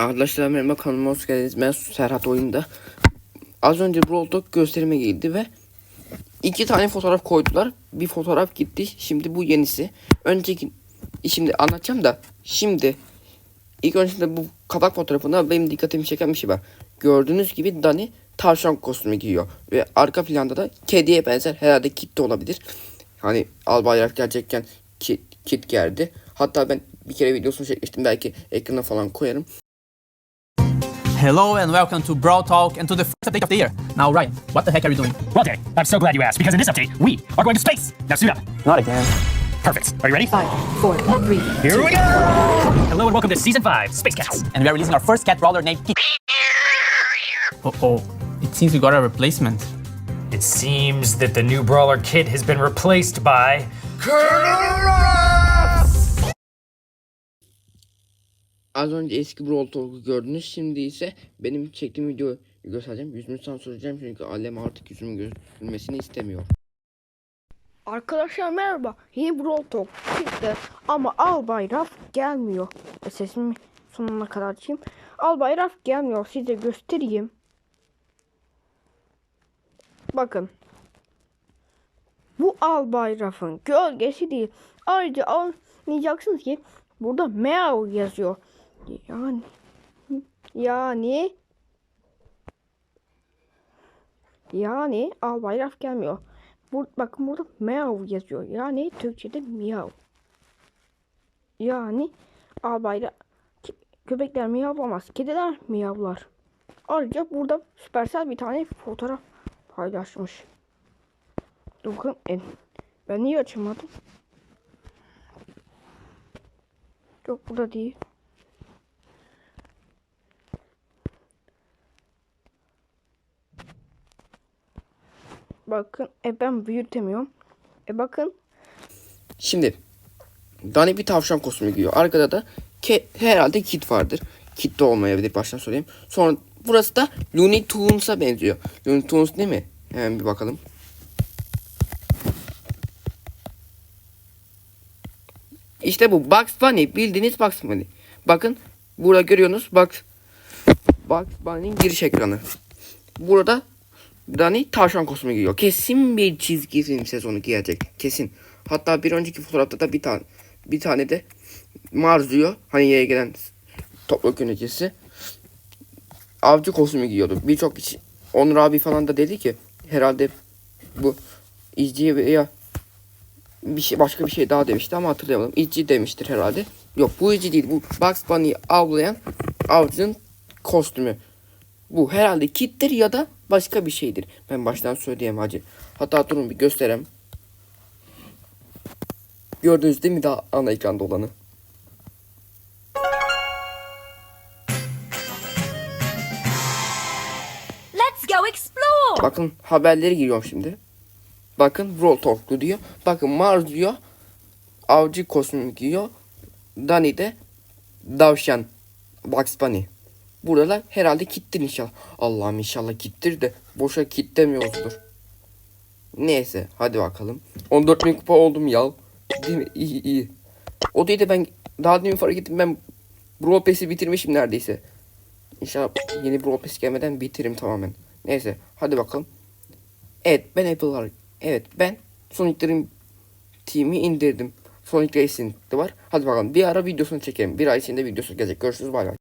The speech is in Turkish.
Arkadaşlar merhaba kanalıma hoş geldiniz. Ben Serhat oyunda. Az önce Brawl Talk gösterime girdi ve iki tane fotoğraf koydular. Bir fotoğraf gitti. Şimdi bu yenisi. Önceki şimdi anlatacağım da şimdi ilk önce bu kapak fotoğrafında benim dikkatimi çeken bir şey var. Gördüğünüz gibi Dani tavşan kostümü giyiyor ve arka planda da kediye benzer herhalde kit de olabilir. Hani al bayrak gerçekten kit, kit geldi. Hatta ben bir kere videosunu çekmiştim. Belki ekrana falan koyarım. Hello and welcome to Brawl Talk and to the first update of the year. Now, Ryan, what the heck are you doing? Well, Danny, I'm so glad you asked because in this update, we are going to space. Now suit up. Not again. Perfect. Are you ready? Five, four, three, Here we go! Hello and welcome to season five, Space Cats. And we are releasing our first cat brawler named Kit. Oh, oh, it seems we got a replacement. It seems that the new brawler kit has been replaced by Az önce eski Brawl Talk'u gördünüz. Şimdi ise benim çektiğim videoyu göstereceğim. Yüzümü sansürleyeceğim çünkü Alem artık yüzümün gözükmesini istemiyor. Arkadaşlar merhaba. Yeni Brawl Talk çıktı ama Albay Raf gelmiyor. E, Sesimi sonuna kadar açayım. Albay Raf gelmiyor. Size göstereyim. Bakın. Bu Albay Raf'ın gölgesi değil. Ayrıca anlayacaksınız ki burada Meow yazıyor. Yani yani yani Albay Raf gelmiyor. Bur bakın burada meow yazıyor. Yani Türkçe'de miyav. Yani albayla ki- köpekler miyavlamaz. Kediler miyavlar. Ayrıca burada Supercell bir tane fotoğraf paylaşmış. Dur Bakın en. Ben niye açamadım? Yok burada değil. Bakın e ben büyütemiyorum. E bakın Şimdi Dani bir tavşan kostümü giyiyor. Arkada da ke herhalde Kit vardır. Kit de olmayabilir baştan söyleyeyim. Sonra burası da Looney Tunes'a benziyor. Looney Tunes değil mi? Hemen bir bakalım. İşte bu Bugs Bunny. Bildiğiniz Bugs Bunny. Bakın burada görüyorsunuz Bugs, Bugs Bunny'nin giriş ekranı. Burada Dani tavşan kostümü giyiyor. Kesin bir çizgi film sezonu giyecek. Kesin. Hatta bir önceki fotoğrafta da bir tane bir tane de Marzu'yu hani yere gelen topluluk yöneticisi avcı kostümü giyiyordu. Birçok kişi Onur abi falan da dedi ki herhalde bu izciye veya bir şey başka bir şey daha demişti ama hatırlayamadım. İzci demiştir herhalde. Yok bu izci değil. Bu Bugs Bunny'yi avlayan avcının kostümü. Bu herhalde kittir ya da başka bir şeydir. Ben baştan söyleyeyim hacı. Hatta durun bir göstereyim. Gördünüz değil mi daha ana ekranda olanı? Let's go explore. Bakın haberleri giriyorum şimdi. Bakın Brawl Talk'lu diyor. Bakın Mars diyor. Avcı kostümü giyiyor. Dani de Davşan. Bugs Bunny. Buralar herhalde kittir inşallah. Allah'ım inşallah kittir de boşa kit demiyoruzdur. Neyse hadi bakalım. 14 bin kupa oldum ya. Değil mi? İyi iyi. O değil de ben daha demin fark ettim ben Brawl Pass'i bitirmişim neredeyse. İnşallah yeni Brawl Pass gelmeden bitiririm tamamen. Neyse hadi bakalım. Evet ben Apple'lar. Evet ben Sonic Dream Team'i indirdim. Sonic Racing de var. Hadi bakalım bir ara videosunu çekelim. Bir ay içinde videosu gelecek. Görüşürüz bay bay.